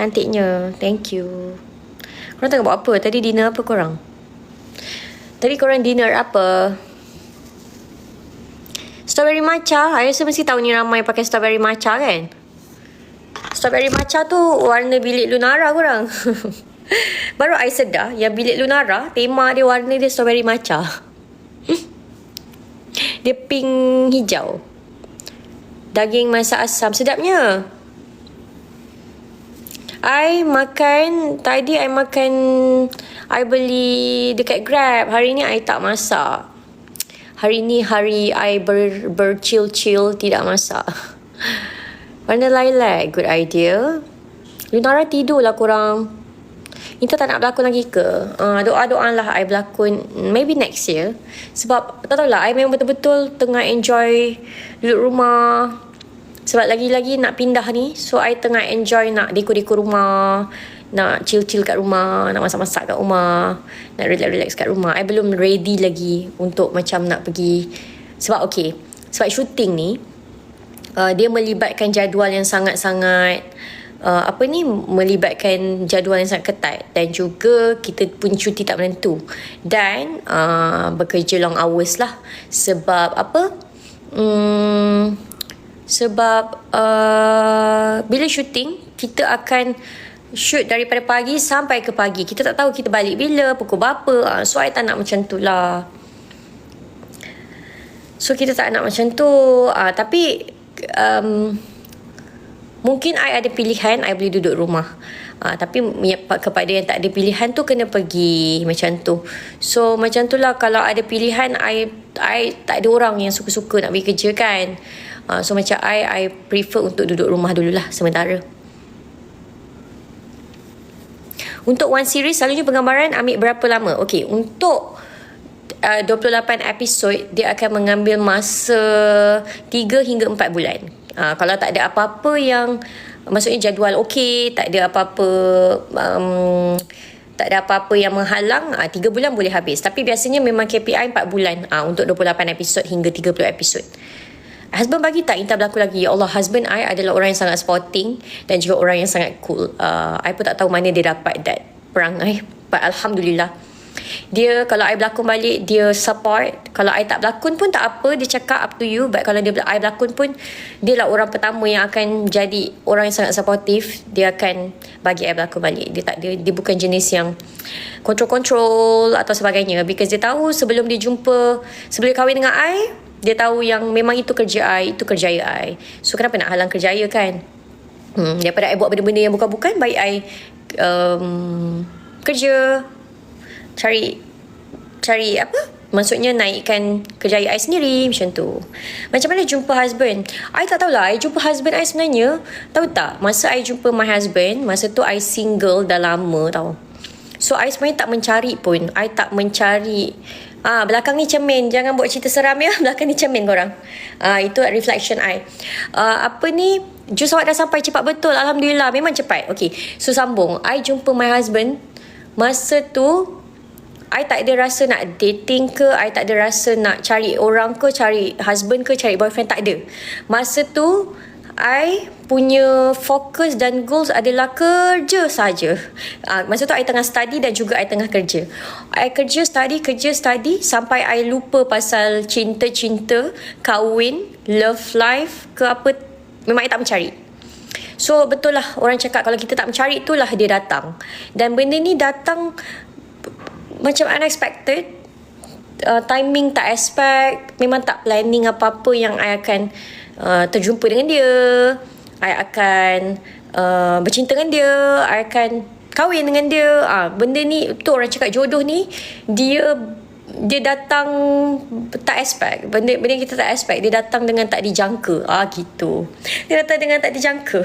Cantiknya. Thank you. Korang tengah buat apa? Tadi dinner apa korang? Tadi korang dinner apa? Strawberry matcha. I rasa mesti tahu ni ramai pakai strawberry matcha kan? Strawberry matcha tu warna bilik Lunara korang. Baru I sedar yang bilik Lunara tema dia warna dia strawberry matcha. dia pink hijau. Daging masak asam. Sedapnya. I makan tadi I makan I beli dekat Grab. Hari ni I tak masak. Hari ni hari I ber berchill-chill tidak masak. Warna lilac, good idea. Lunara tidur lah korang. Inta tak nak berlakon lagi ke? Uh, doa-doa lah I berlakon maybe next year. Sebab tak tahu lah, I memang betul-betul tengah enjoy duduk rumah. Sebab lagi-lagi nak pindah ni. So, I tengah enjoy nak dekor-dekor rumah. Nak chill-chill kat rumah. Nak masak-masak kat rumah. Nak relax-relax kat rumah. I belum ready lagi untuk macam nak pergi. Sebab okay. Sebab shooting ni. Uh, dia melibatkan jadual yang sangat-sangat uh, apa ni melibatkan jadual yang sangat ketat dan juga kita pun cuti tak menentu dan uh, bekerja long hours lah sebab apa um, sebab uh, bila shooting kita akan shoot daripada pagi sampai ke pagi. Kita tak tahu kita balik bila pukul berapa. Uh, so I tak nak macam tu lah. So kita tak nak macam tu. Uh, tapi um, Mungkin I ada pilihan I boleh duduk rumah uh, Tapi kepada yang tak ada pilihan tu Kena pergi macam tu. So macam tu lah Kalau ada pilihan I, I tak ada orang yang suka-suka Nak pergi kerja kan. Uh, So macam I I prefer untuk duduk rumah dululah Sementara. Untuk one series Selalunya penggambaran ambil berapa lama? Okay untuk uh, 28 episod Dia akan mengambil masa 3 hingga 4 bulan. Ha, kalau tak ada apa-apa yang maksudnya jadual okey, tak ada apa-apa um, tak ada apa-apa yang menghalang, ha, 3 bulan boleh habis. Tapi biasanya memang KPI 4 bulan ha, untuk 28 episod hingga 30 episod. Husband bagi tak Inta berlaku lagi Ya Allah husband I adalah orang yang sangat sporting Dan juga orang yang sangat cool uh, I pun tak tahu mana dia dapat that perangai But Alhamdulillah dia kalau I berlakon balik dia support. Kalau I tak berlakon pun tak apa dia cakap up to you. But kalau dia I berlakon pun dia lah orang pertama yang akan jadi orang yang sangat supportive. Dia akan bagi I berlakon balik. Dia tak dia, dia bukan jenis yang control-control atau sebagainya. Because dia tahu sebelum dia jumpa sebelum dia kahwin dengan I dia tahu yang memang itu kerja I itu kerjaya I. So kenapa nak halang kerjaya kan? Hmm, daripada I buat benda-benda yang bukan-bukan baik I um, kerja cari cari apa maksudnya naikkan kejayaan I sendiri macam tu macam mana jumpa husband I tak tahulah I jumpa husband I sebenarnya tahu tak masa I jumpa my husband masa tu I single dah lama tau so I sebenarnya tak mencari pun I tak mencari Ah, belakang ni cermin. Jangan buat cerita seram ya. Belakang ni cermin korang. Ah, itu reflection I. Ah, apa ni? Jus awak dah sampai cepat betul. Alhamdulillah. Memang cepat. Okay. So, sambung. I jumpa my husband. Masa tu, I tak ada rasa nak dating ke I tak ada rasa nak cari orang ke Cari husband ke Cari boyfriend Tak ada Masa tu I punya fokus dan goals adalah kerja saja. Uh, masa tu I tengah study dan juga I tengah kerja. I kerja, study, kerja, study sampai I lupa pasal cinta-cinta, kahwin, love life ke apa. Memang I tak mencari. So betul lah orang cakap kalau kita tak mencari itulah dia datang. Dan benda ni datang macam unexpected uh, timing tak expect memang tak planning apa-apa yang I akan uh, terjumpa dengan dia. I akan uh, bercinta dengan dia. I akan kahwin dengan dia. Uh, benda ni tu orang cakap jodoh ni dia dia datang tak expect. Benda benda kita tak expect dia datang dengan tak dijangka. Ah gitu. Dia datang dengan tak dijangka.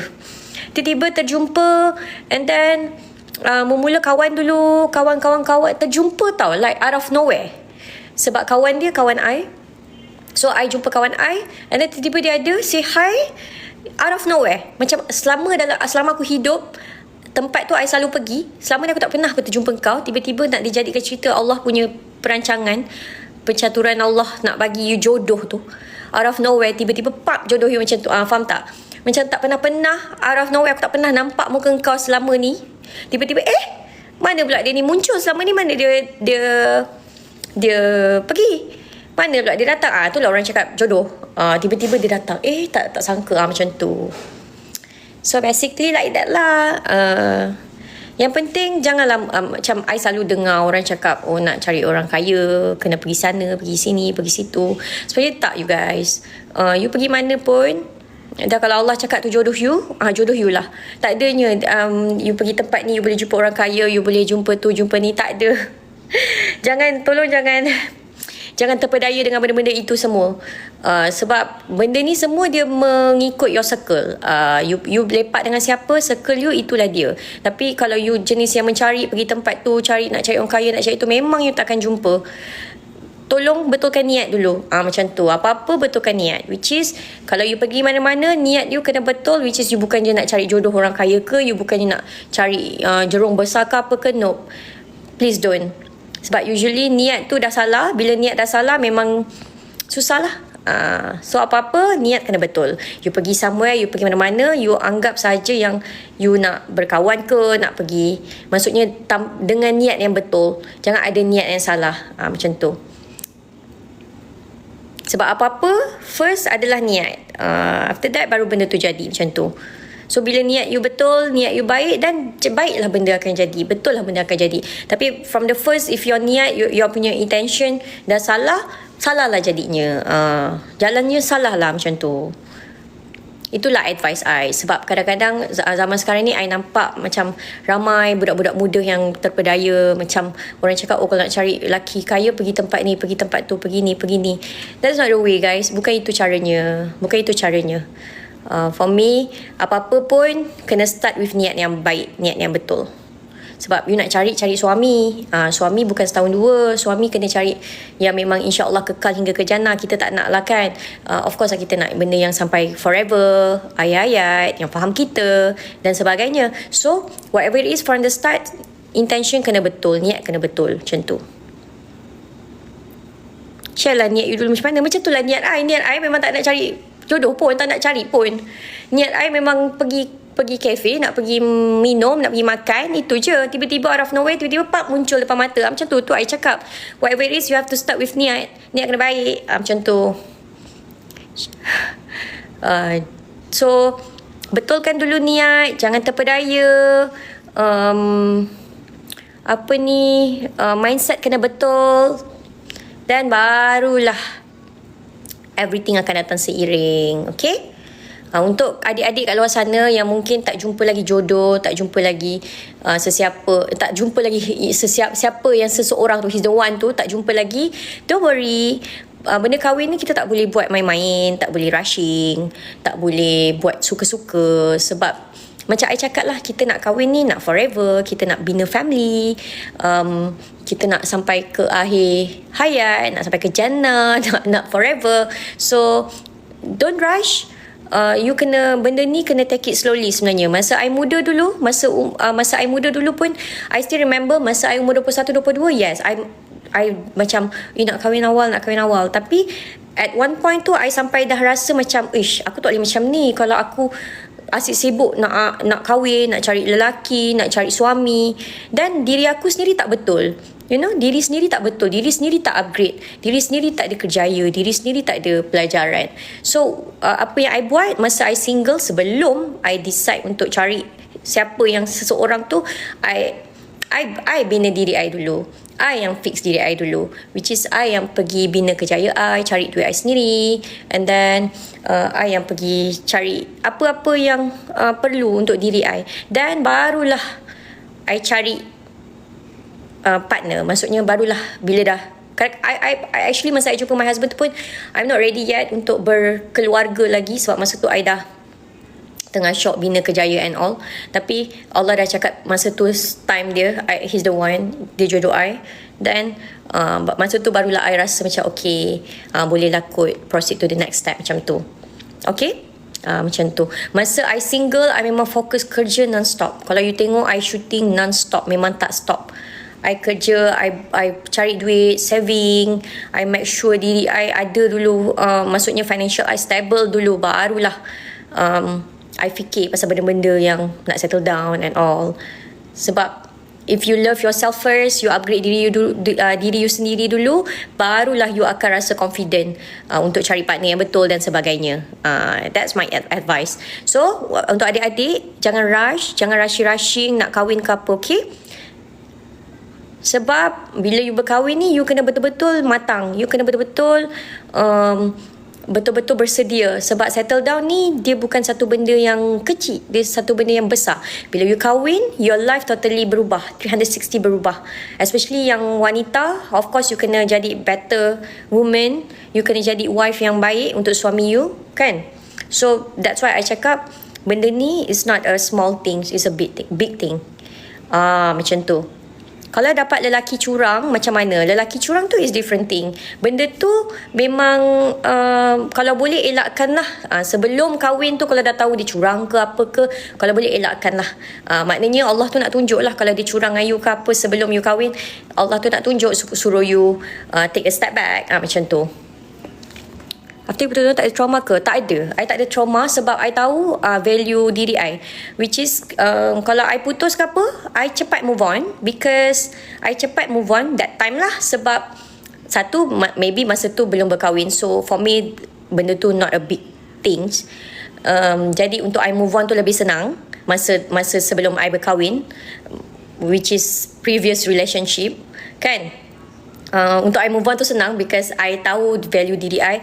Tiba-tiba terjumpa and then uh, memula kawan dulu kawan-kawan kawan terjumpa tau like out of nowhere. Sebab kawan dia kawan I. So I jumpa kawan I and then tiba-tiba dia ada say hi out of nowhere. Macam selama dalam selama aku hidup tempat tu I selalu pergi. Selama ni aku tak pernah berjumpa kau tiba-tiba nak dijadikan cerita Allah punya perancangan pencaturan Allah nak bagi you jodoh tu out of nowhere tiba-tiba pap jodoh you macam tu. Ah, faham tak? Macam tak pernah-pernah Out of nowhere Aku tak pernah nampak muka kau selama ni. Tiba-tiba eh Mana pula dia ni muncul selama ni? Mana dia Dia Dia Pergi? Mana pula dia datang? Ah, tu lah orang cakap jodoh. Ah, Tiba-tiba dia datang. Eh tak tak sangka ah, Macam tu. So basically like that lah. Uh, Yang penting janganlah um, Macam I selalu dengar orang cakap Oh nak cari orang kaya Kena pergi sana Pergi sini Pergi situ. Sebenarnya tak you guys. Uh, You pergi mana pun Dah kalau Allah cakap tu jodoh you ah Jodoh you lah. Tak adanya um, You pergi tempat ni You boleh jumpa orang kaya You boleh jumpa tu Jumpa ni Tak ada. Jangan Tolong jangan Jangan terpedaya dengan benda-benda itu semua. Uh, sebab benda ni semua dia mengikut your circle. Uh, you you lepak dengan siapa, circle you itulah dia. Tapi kalau you jenis yang mencari pergi tempat tu, cari nak cari orang kaya, nak cari tu memang you takkan jumpa. Tolong betulkan niat dulu. Ah macam tu. Apa-apa betulkan niat. Which is kalau you pergi mana-mana niat you kena betul which is you bukan je nak cari jodoh orang kaya ke, you bukan je nak cari uh, jerung besar ke apa ke. Nope. Please don't. Sebab usually niat tu dah salah. Bila niat dah salah memang susah lah. Uh, so apa-apa niat kena betul. You pergi somewhere, you pergi mana-mana, you anggap saja yang you nak berkawan ke, nak pergi. Maksudnya tam, dengan niat yang betul. Jangan ada niat yang salah. Uh, macam tu. Sebab apa-apa, first adalah niat. Uh, after that, baru benda tu jadi macam tu. So bila niat you betul, niat you baik dan baiklah benda akan jadi. Betul lah benda akan jadi. Tapi from the first if your niat, you, your punya intention dah salah, salah lah jadinya. Uh, jalannya salah lah macam tu. Itulah advice I. Sebab kadang-kadang zaman sekarang ni I nampak macam ramai budak-budak muda yang terpedaya. Macam orang cakap, oh kalau nak cari lelaki kaya pergi tempat ni, pergi tempat tu, pergi ni, pergi ni. That's not the way guys. Bukan itu caranya. Bukan itu caranya. Uh, for me, apa-apa pun kena start with niat yang baik, niat yang betul. Sebab you nak cari, cari suami. Uh, suami bukan setahun dua. Suami kena cari yang memang insya Allah kekal hingga ke jannah. Kita tak nak lah kan. Uh, of course lah kita nak benda yang sampai forever. Ayat-ayat yang faham kita dan sebagainya. So, whatever it is from the start, intention kena betul. Niat kena betul. Macam tu. Share lah niat you dulu macam mana. Macam tu lah niat I. Niat I memang tak nak cari jodoh pun tak nak cari pun. Niat I memang pergi pergi kafe nak pergi minum nak pergi makan itu je. Tiba-tiba out of nowhere tiba-tiba pak muncul depan mata. Ah, macam tu tu I cakap whatever it is you have to start with niat. Niat kena baik. Uh, macam tu. Uh, so betulkan dulu niat jangan terpedaya. Um, apa ni uh, mindset kena betul. Dan barulah everything akan datang seiring okay uh, untuk adik-adik kat luar sana yang mungkin tak jumpa lagi jodoh tak jumpa lagi uh, sesiapa tak jumpa lagi sesiapa siapa yang seseorang tu he's the one tu tak jumpa lagi don't worry. Uh, benda kahwin ni kita tak boleh buat main-main, tak boleh rushing, tak boleh buat suka-suka sebab macam I cakap lah kita nak kahwin ni nak forever kita nak bina family. Um, kita nak sampai ke akhir hayat nak sampai ke jannah nak, nak forever. So don't rush. Uh, you kena benda ni kena take it slowly sebenarnya. Masa I muda dulu masa uh, masa I muda dulu pun I still remember masa I umur 21 22 yes I I macam you nak kahwin awal nak kahwin awal. Tapi at one point tu I sampai dah rasa macam ish aku tak boleh macam ni. Kalau aku asyik sibuk nak nak kahwin, nak cari lelaki, nak cari suami dan diri aku sendiri tak betul. You know, diri sendiri tak betul, diri sendiri tak upgrade, diri sendiri tak ada kerjaya, diri sendiri tak ada pelajaran. So, uh, apa yang I buat masa I single sebelum I decide untuk cari siapa yang seseorang tu, I I I bina diri I dulu. I yang fix diri I dulu which is I yang pergi bina kerjaya I cari duit I sendiri and then uh, I yang pergi cari apa-apa yang uh, perlu untuk diri I dan barulah I cari uh, partner. Maksudnya barulah bila dah I, I, I actually masa I jumpa my husband tu pun I'm not ready yet untuk berkeluarga lagi sebab masa tu I dah tengah shock bina kejayaan and all. Tapi Allah dah cakap masa tu time dia I, he's the one dia jodoh I. Then uh, masa tu barulah I rasa macam okay uh, bolehlah kot proceed to the next step macam tu. Okay? Uh, macam tu. Masa I single I memang fokus kerja non-stop. Kalau you tengok I shooting non-stop memang tak stop I kerja, I I cari duit, saving, I make sure diri I ada dulu, uh, maksudnya financial I stable dulu, barulah um, I fikir pasal benda-benda yang nak settle down and all. Sebab if you love yourself first, you upgrade diri you dulu, uh, diri you sendiri dulu, barulah you akan rasa confident uh, untuk cari partner yang betul dan sebagainya. Uh, that's my advice. So, untuk adik-adik, jangan rush, jangan rushing-rushing nak kahwin ke apa, okay? Sebab bila you berkahwin ni, you kena betul-betul matang. You kena betul-betul um, betul-betul bersedia. Sebab settle down ni dia bukan satu benda yang kecil. Dia satu benda yang besar. Bila you kahwin your life totally berubah. 360 berubah. Especially yang wanita of course you kena jadi better woman. You kena jadi wife yang baik untuk suami you kan? So that's why I cakap benda ni is not a small thing. It's a big thing, big thing. Ah macam tu kalau dapat lelaki curang macam mana? Lelaki curang tu is different thing. Benda tu memang uh, kalau boleh elakkan lah uh, sebelum kahwin tu kalau dah tahu dia curang ke apa ke kalau boleh elakkan lah uh, maknanya Allah tu nak tunjuk lah kalau dia curang ayu ke apa sebelum you kahwin Allah tu nak tunjuk suruh you uh, take a step back. Uh, macam tu After betul-betul tak ada trauma ke? Tak ada. I tak ada trauma sebab I tahu uh, value diri I. Which is, uh, kalau I putus ke apa, I cepat move on. Because I cepat move on that time lah. Sebab, satu, maybe masa tu belum berkahwin. So, for me, benda tu not a big things. Um, jadi, untuk I move on tu lebih senang. Masa masa sebelum I berkahwin. Which is previous relationship. Kan? Uh, untuk I move on tu senang because I tahu value diri I.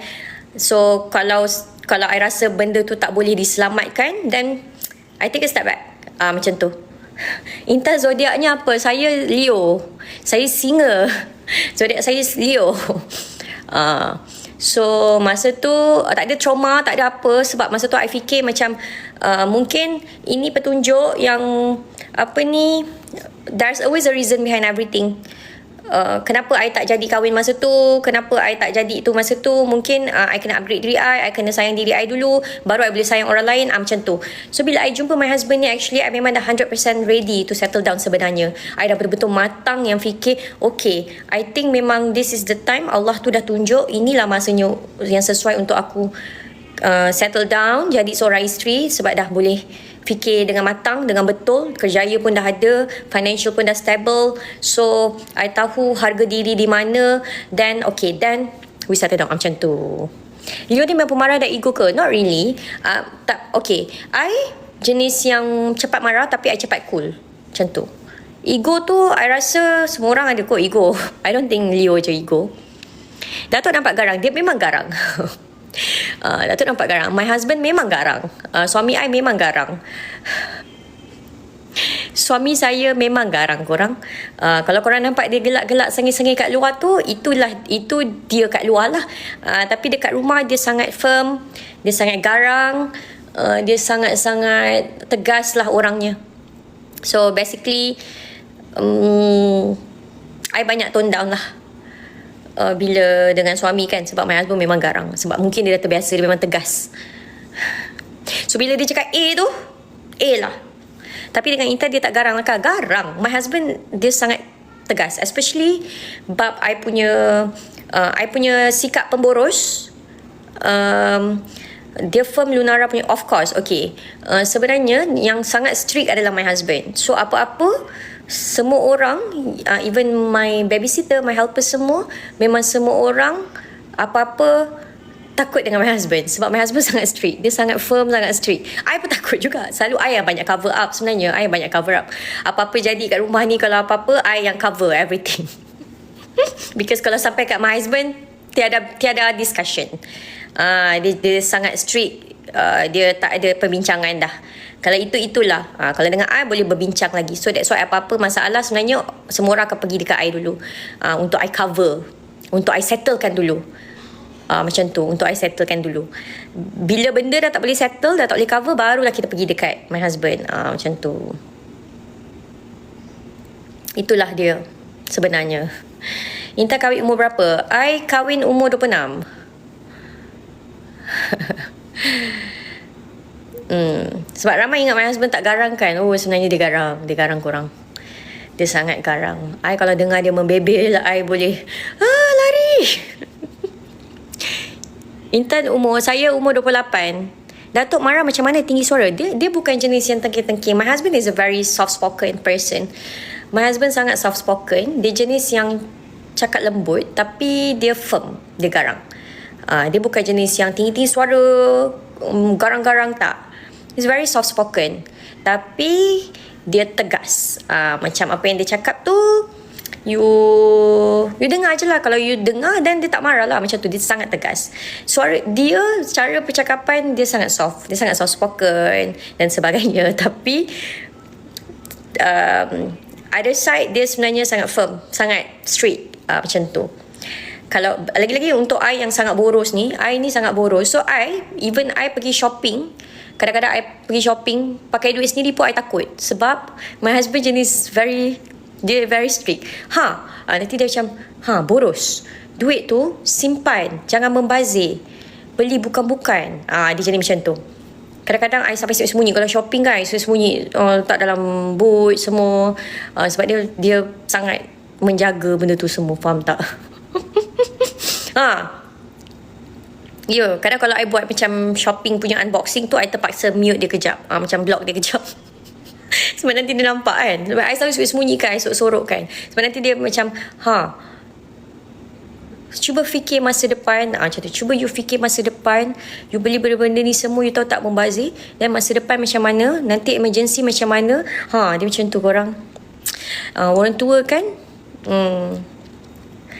So kalau kalau I rasa benda tu tak boleh diselamatkan then I take a step back. Ah uh, macam tu. Intan zodiaknya apa? Saya Leo. Saya singa. Zodiak saya Leo. Ah uh, So masa tu uh, tak ada trauma, tak ada apa sebab masa tu I fikir macam uh, mungkin ini petunjuk yang apa ni there's always a reason behind everything. Uh, kenapa I tak jadi kahwin masa tu kenapa I tak jadi itu masa tu mungkin uh, I kena upgrade diri I I kena sayang diri I dulu baru I boleh sayang orang lain uh, macam tu. So bila I jumpa my husband ni actually I memang dah 100% ready to settle down sebenarnya. I dah betul-betul matang yang fikir okay I think memang this is the time Allah tu dah tunjuk inilah masanya yang sesuai untuk aku uh, settle down jadi seorang isteri sebab dah boleh fikir dengan matang, dengan betul. Kerjaya pun dah ada, financial pun dah stable. So, I tahu harga diri di mana. Then, okay, then we settle down macam tu. Leo ni memang pemarah dan ego ke? Not really. Uh, tak, okay. I jenis yang cepat marah tapi I cepat cool. Macam tu. Ego tu, I rasa semua orang ada kot ego. I don't think Leo je ego. Datuk nampak garang. Dia memang garang. Uh, Datuk nampak garang. My husband memang garang. Uh, suami I memang garang. Suami saya memang garang korang. Uh, kalau korang nampak dia gelak-gelak sengih-sengih kat luar tu, itulah itu dia kat luar lah. Uh, tapi dekat rumah dia sangat firm, dia sangat garang, uh, dia sangat-sangat tegas lah orangnya. So basically, um, I banyak tone down lah uh, bila dengan suami kan sebab my husband memang garang. Sebab mungkin dia dah terbiasa dia memang tegas. So bila dia cakap A tu A lah. Tapi dengan Intan dia tak garang lah garang. My husband dia sangat tegas. Especially bab I punya uh, I punya sikap pemboros um, dia firm Lunara punya of course. Okay. Uh, sebenarnya yang sangat strict adalah my husband. So apa-apa semua orang uh, even my babysitter my helper semua memang semua orang apa-apa takut dengan my husband. Sebab my husband sangat strict. Dia sangat firm sangat strict. I pun takut juga. Selalu I yang banyak cover up sebenarnya. I yang banyak cover up. Apa-apa jadi kat rumah ni kalau apa-apa I yang cover everything. Because kalau sampai kat my husband tiada tiada discussion. Uh, dia, dia sangat strict uh, dia tak ada perbincangan dah. Kalau itu itulah. Ha, kalau dengan I boleh berbincang lagi. So that's why apa-apa masalah sebenarnya semua orang akan pergi dekat I dulu. Ha, untuk I cover untuk I settlekan dulu. Ha, macam tu untuk I settlekan dulu. Bila benda dah tak boleh settle dah tak boleh cover barulah kita pergi dekat my husband. Ha, macam tu. Itulah dia sebenarnya. Intan kahwin umur berapa? I kahwin umur 26 Hmm. Sebab ramai ingat my husband tak garang kan. Oh sebenarnya dia garang. Dia garang kurang. Dia sangat garang. I kalau dengar dia membebel, I boleh ah, lari. Intan umur, saya umur 28. Datuk marah macam mana tinggi suara. Dia dia bukan jenis yang tengking-tengking. My husband is a very soft spoken person. My husband sangat soft spoken. Dia jenis yang cakap lembut tapi dia firm. Dia garang. Uh, dia bukan jenis yang tinggi-tinggi suara, um, garang-garang tak. He's very soft spoken. Tapi dia tegas. Uh, macam apa yang dia cakap tu you you dengar je lah. Kalau you dengar dan dia tak marah lah. Macam tu dia sangat tegas. Suara dia cara percakapan dia sangat soft. Dia sangat soft spoken dan sebagainya. Tapi um, other side dia sebenarnya sangat firm. Sangat straight. Uh, macam tu. Kalau lagi-lagi untuk I yang sangat boros ni I ni sangat boros. So I even I pergi shopping kadang-kadang I pergi shopping pakai duit sendiri pun I takut sebab my husband jenis very dia very strict. Ha, uh, nanti dia macam, ha, boros. Duit tu simpan, jangan membazir. Beli bukan-bukan. Ah, uh, dia jadi macam tu. Kadang-kadang I sampai sembunyi kalau shopping kan, I sembunyi uh, tak dalam boot semua. Uh, sebab dia dia sangat menjaga benda tu semua, faham tak? ha. Ya, yeah, kadang kalau I buat macam shopping punya unboxing tu, I terpaksa mute dia kejap. Uh, macam block dia kejap. Sebab nanti dia nampak kan. Sebab I selalu sembunyikan I sorok-sorok kan. Sebab nanti dia macam Ha Cuba fikir masa depan. Ha, Macam tu. Cuba you fikir masa depan. You beli benda-benda ni semua You tahu tak membazir? Dan masa depan macam mana? Nanti emergency macam mana? Ha Dia macam tu korang. Uh, Orang tua kan? Hmm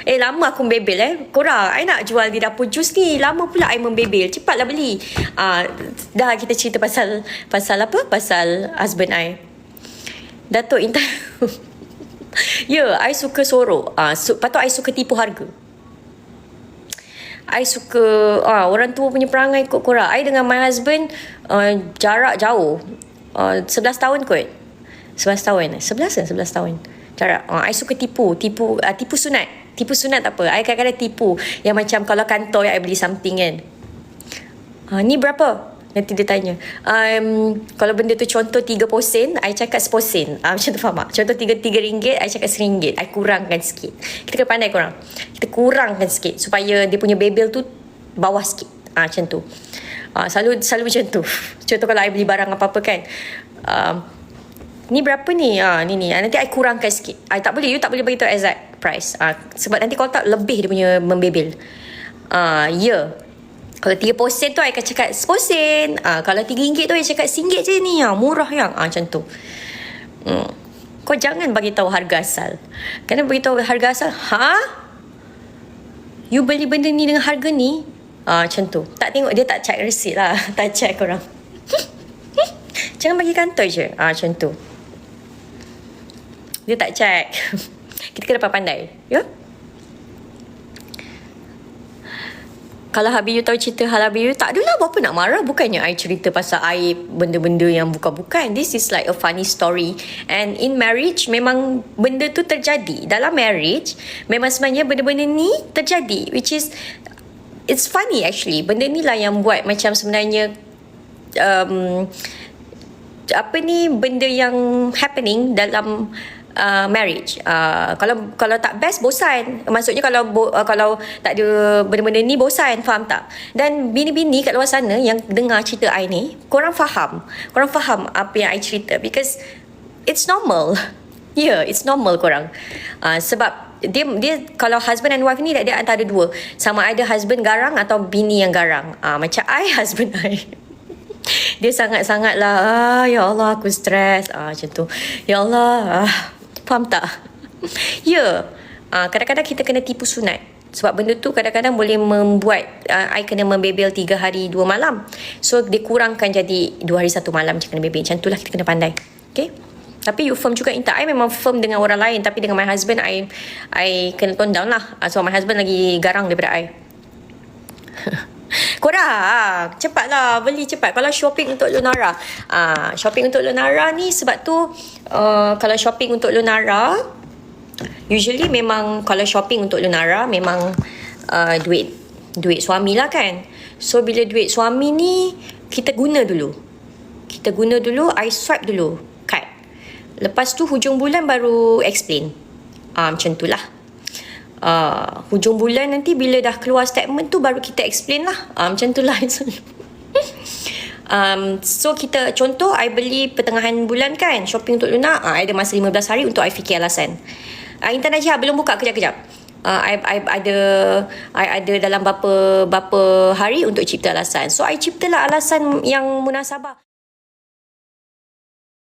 Eh lama aku membebel eh. Korang I nak jual di dapur jus ni Lama pula I membebel. Cepatlah beli. Uh, Dah kita cerita pasal Pasal apa? Pasal husband I. Datuk Intan. Ya yeah, I suka sorok. Uh, su- Patut I suka tipu harga. I suka uh, Orang tua punya perangai kot korang. I dengan my husband uh, Jarak jauh. Uh, 11 tahun kot. 11 tahun. 11 kan 11 tahun? Jarak. Uh, I suka tipu. Tipu uh, tipu sunat Tipu sunat tak apa. I kadang-kadang tipu. Yang macam kalau kantor I beli something kan. Uh, Ni berapa? Nanti dia tanya. Um, Kalau benda tu contoh tiga posen I cakap seposen. Uh, Macam tu faham tak? Contoh tiga tiga ringgit I cakap seringgit. I kurangkan sikit. Kita kena pandai kurang Kita kurangkan sikit Supaya dia punya bebel tu Bawah sikit. Uh, Macam tu. Uh, Selalu selalu macam tu. Contoh kalau I beli barang apa-apa kan. Uh, Ni berapa ni? Uh, Ni ni. Nanti I kurangkan sikit. I tak boleh. You tak boleh beritahu exact price uh, Sebab nanti kalau tak Lebih dia punya membebel uh, Ya yeah. Kalau tiga posen tu I akan cakap seposen. Ah, kalau tiga ringgit tu I cakap singgit je ni. Ah, murah yang. Ah, macam tu. Hmm. Kau jangan bagi tahu harga asal. Kena bagi tahu harga asal. Ha? You beli benda ni dengan harga ni? Ah, macam tu. Tak tengok dia tak check receipt lah. tak check korang. jangan bagi kantor je. Ah, macam tu. Dia tak check. Kita kena pandai. Ya? Kalau Habib you tahu cerita hal Habib you tak adalah apa nak marah bukannya I cerita pasal I benda-benda yang bukan-bukan this is like a funny story and in marriage memang benda tu terjadi dalam marriage memang sebenarnya benda-benda ni terjadi which is it's funny actually benda ni lah yang buat macam sebenarnya um, apa ni benda yang happening dalam uh, marriage. Uh, kalau kalau tak best bosan. Maksudnya kalau bo, uh, kalau tak ada benda-benda ni bosan, faham tak? Dan bini-bini kat luar sana yang dengar cerita I ni, korang faham. Korang faham apa yang I cerita because it's normal. Yeah, it's normal korang. Uh, sebab dia dia kalau husband and wife ni dia antara dua. Sama ada husband garang atau bini yang garang. Uh, macam I husband I. dia sangat-sangat lah ah, ya Allah aku stres ah macam tu ya Allah ah, Faham tak? ya. Uh, kadang-kadang kita kena tipu sunat. Sebab benda tu kadang-kadang boleh membuat uh, I kena membebel tiga hari dua malam. So dia kurangkan jadi dua hari satu malam je kena bebel. Macam tu lah kita kena pandai. Okay? Tapi you firm juga Inta. I memang firm dengan orang lain. Tapi dengan my husband, I I kena tone down lah. Uh, so my husband lagi garang daripada I. Korang Cepatlah Beli cepat. Kalau shopping untuk Lunara. Uh, Shopping untuk Lunara ni Sebab tu uh, Kalau shopping untuk Lunara Usually memang Kalau shopping untuk Lunara Memang uh, Duit Duit suami lah kan. So bila duit suami ni Kita guna dulu. Kita guna dulu I swipe dulu Card Lepas tu hujung bulan baru explain. Uh, Macam tu lah uh, hujung bulan nanti bila dah keluar statement tu baru kita explain lah uh, macam tu lah Um, so kita contoh I beli pertengahan bulan kan shopping untuk Luna, uh, I ada masa 15 hari untuk I fikir alasan. Uh, Intan Najah belum buka kejap-kejap. Uh, I, I ada I ada dalam berapa berapa hari untuk cipta alasan. So I ciptalah alasan yang munasabah.